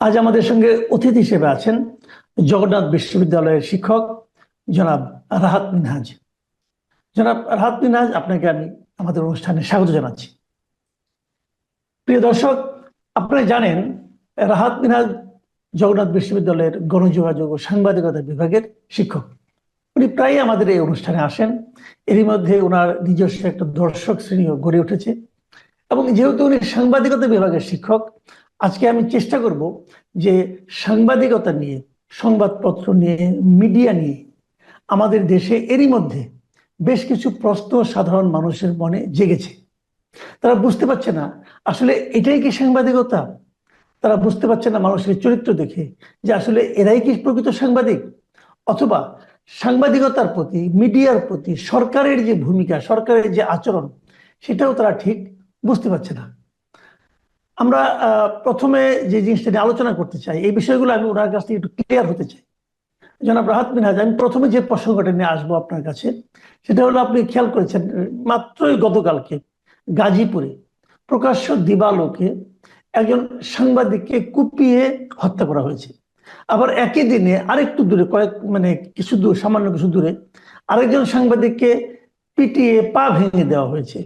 আজ আমাদের সঙ্গে অতিথি হিসেবে আছেন জগন্নাথ বিশ্ববিদ্যালয়ের শিক্ষক জনাব রাহাত মিনহাজ। জনাব রাহাত মিনহাজ, আপনাকে আমি আমাদের অনুষ্ঠানে স্বাগত জানাচ্ছি। প্রিয় দর্শক আপনারা জানেন, রাহাত মিনহাজ জগন্নাথ বিশ্ববিদ্যালয়ের গণযোগাযোগ ও সাংবাদিকতা বিভাগের শিক্ষক। উনি প্রায় আমাদের এই অনুষ্ঠানে আসেন। এরই মধ্যে ওনার নিজস্ব একটা দর্শক শ্রেণীও গড়ে উঠেছে। এবং যেহেতু উনি সাংবাদিকতা বিভাগের শিক্ষক আজকে আমি চেষ্টা করব যে সাংবাদিকতা নিয়ে, সংবাদপত্র নিয়ে, মিডিয়া নিয়ে, আমাদের দেশে এরই মধ্যে বেশ কিছু প্রশ্ন সাধারণ মানুষের মনে জেগেছে। তারা বুঝতে পারছে না, আসলে এটাই কি সাংবাদিকতা? তারা বুঝতে পারছে না মানুষের চরিত্র দেখে যে আসলে এরাই কি প্রকৃত সাংবাদিক? অথবা সাংবাদিকতার প্রতি, মিডিয়ার প্রতি, সরকারের যে ভূমিকা, সরকারের যে আচরণ, সেটাও তারা ঠিক বুঝতে পারছে না। আমরা প্রথমে যে জিনিসটা নিয়ে আলোচনা করতে চাই, এই বিষয়গুলো আমি ওনার কাছ থেকে একটু ক্লিয়ার হতে চাই। জনাব রাহাত মিনহাজ আমি প্রথমে যে প্রসঙ্গটা নিয়ে আসব আপনার কাছে, সেটা হলো আপনি খেয়াল করেছেন, মাত্রই গতকালকে গাজীপুরে প্রকাশ্য দিবালোকে একজন সাংবাদিককে কুপিয়ে হত্যা করা হয়েছে। আবার একই দিনে আরেকটু দূরে, কয়েক মানে কিছু দূর, সামান্য কিছু দূরে, আরেকজন সাংবাদিককে পিটিয়ে পা ভেঙে দেওয়া হয়েছে।